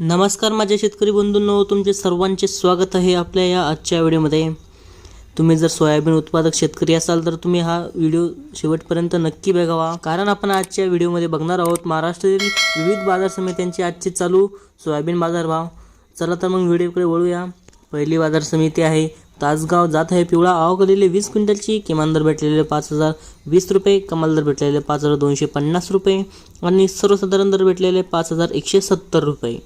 नमस्कार माझ्या शेतकरी बंधूंनो तुमचे सर्वांचे स्वागत आहे आपल्या या आजच्या व्हिडिओमध्ये. तुम्ही जर सोयाबीन उत्पादक शेतकरी असाल तर तुम्ही हा व्हिडिओ शेवटपर्यंत नक्की बघावा. कारण आपण आजच्या व्हिडिओमध्ये बघणार आहोत महाराष्ट्रातील विविध बाजार समित्यांचे आजचे चालू सोयाबीन बाजारभाव. चला तर मग व्हिडिओकडे वळूया. पहिली बाजार समिती आहे तासगाव. जात आहे पिवळा. आवकलेले वीस क्विंटलची. किमान दर भेटलेले पाच हजार वीस रुपये. कमाल दर भेटलेले पाच हजार दोनशे पन्नास रुपये. आणि सर्वसाधारण दर भेटलेले पाच हजार एकशे सत्तर रुपये.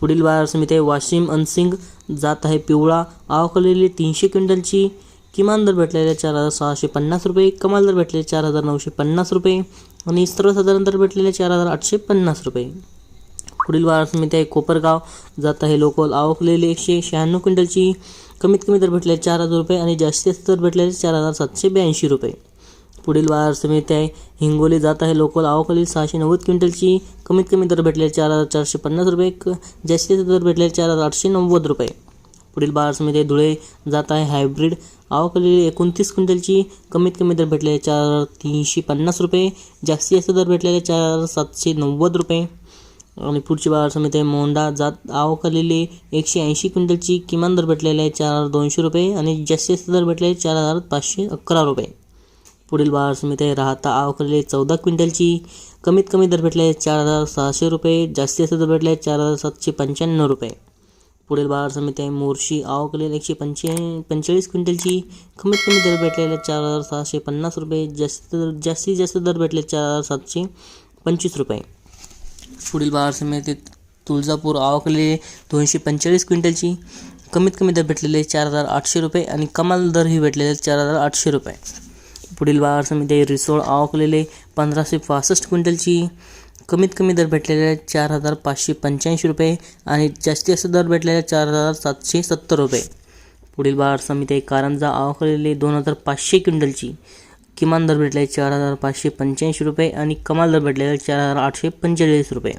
पुढील बाजार समिती आहे वाशिम अनसिंग जात आहे पिवळा. आवकलेली तीनशे क्विंटलची किमान दर भेटलेले चार हजार सहाशे पन्नास रुपये कमाल दर भेटलेले चार हजार नऊशे पन्नास रुपये आणि सर्वसाधारण दर भेटलेले चार हजार आठशे पन्नास रुपये. पुढील बाजार समिती आहे कोपरगाव. जात आहे लोकल. आवकलेली एकशे शहाण्णव क्विंटलची कमीत कमी दर भेटलेले चार हजार रुपये आणि जास्तीत जास्त दर भेटलेले चार हजार सातशे ब्याऐंशी रुपये. पुढील बाजार समिती आहे हिंगोली जात आहे. लोकल आवकलेली सहाशे नव्वद क्विंटलची कमीत कमी दर भेटले चार हजार चारशे पन्नास रुपये जास्तीत जास्त दर भेटले चार हजार आठशे नव्वद रुपये. पुढील बाजार समिती आहे धुळे जात आहे. हायब्रिड आवकलेली एकोणतीस क्विंटलची कमीत कमी दर भेटलेले चार हजार तीनशे पन्नास रुपये जास्तीत जास्त दर भेटलेले चार हजार सातशे नव्वद रुपये. आणि पुढची बाजार समिती आहे मोंडा जात आवकलेली एकशे ऐंशी क्विंटलची किमान दर भेटलेले आहे चार हजार दोनशे रुपये आणि जास्तीत जास्त दर भेटलेले चार हजार पाचशे अकरा रुपये. पुढील बाजार समिती आहे राहता आवकले चौदा क्विंटलची. कमीत कमी दर भेटले चार हजार सहाशे रुपये जास्तीत जास्त दर भेटले चार हजार सातशे पंच्याण्णव रुपये. पुढील बाजार समिती आहे मोर्शी आवकले एकशे पंचे पंचेचाळीस क्विंटलची. कमीत कमी दर भेटलेले चार हजार सहाशे पन्नास रुपये जास्तीत दर जास्तीत जास्त दर भेटले चार हजार सातशे पंचवीस रुपये. पुढील बाजार समितीत तुळजापूर आवकलेले दोनशे पंचेचाळीस क्विंटलची. कमीत कमी दर भेटलेले चार हजार आठशे रुपये आणि कमाल दरही भेटलेले चार हजार आठशे रुपये. पुढील बाजार समिती रिसोड आवकलेले पंधराशे पासष्ट क्विंटलची. कमीत कमी दर भेटलेले चार हजार पाचशे पंच्याऐंशी रुपये आणि जास्तीत जास्त दर भेटलेल्या चार हजार सातशे सत्तर रुपये. पुढील बाजार समिती कारंजा आवकलेले दोन हजार पाचशे क्विंटलची. किमान दर भेटलेले चार हजार पाचशे पंच्याऐंशी रुपये आणि कमाल दर भेटलेले चार हजार आठशे पंचेचाळीस रुपये.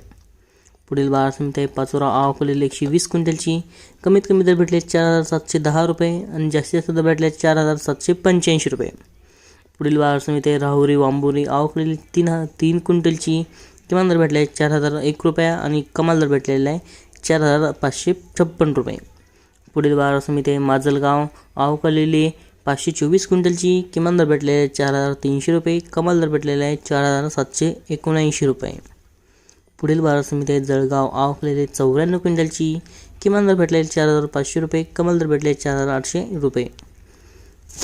पुढील बाजार समिती आहे पाचोरा आवकलेले एकशे वीस क्विंटलची. कमीत कमी दर भेटले चार हजार सातशे दहा रुपये आणि जास्तीत जास्त दर भेटले चार हजार सातशे पंच्याऐंशी रुपये. पुढील बाजार समिती राहुरी वांबुरी आवकलेली तीन ह तीन क्विंटलची किमान दर भेटले चार हजार एक रुपया आणि कमाल दर भेटलेला आहे चार हजार पाचशे छप्पन रुपये. पुढील बाजार समिती आहे माजलगाव आवकलेली पाचशे चोवीस क्विंटलची किमान दर भेटलेला आहे चार हजार तीनशे रुपये कमाल दर भेटलेला आहे चार हजार सातशे एकोणऐंशी रुपये. पुढील बाजार समिती आहे जळगाव आवकलेले चौऱ्याण्णव क्विंटलची किमान दर भेटलेले चार हजार पाचशे रुपये कमाल दर भेटले चार हजार आठशे रुपये.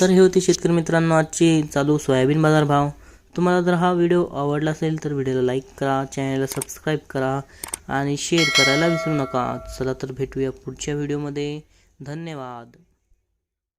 तर हे होते शेतकरी मित्रांनो आजचे चालू सोयाबीन बाजार भाव. तुम्हाला जर हा व्हिडिओ आवडला असेल तर व्हिडिओला लाईक करा चॅनलला सबस्क्राईब करा आणि शेअर करायला विसरू नका. चला तर भेटूया पुढच्या व्हिडिओमध्ये धन्यवाद.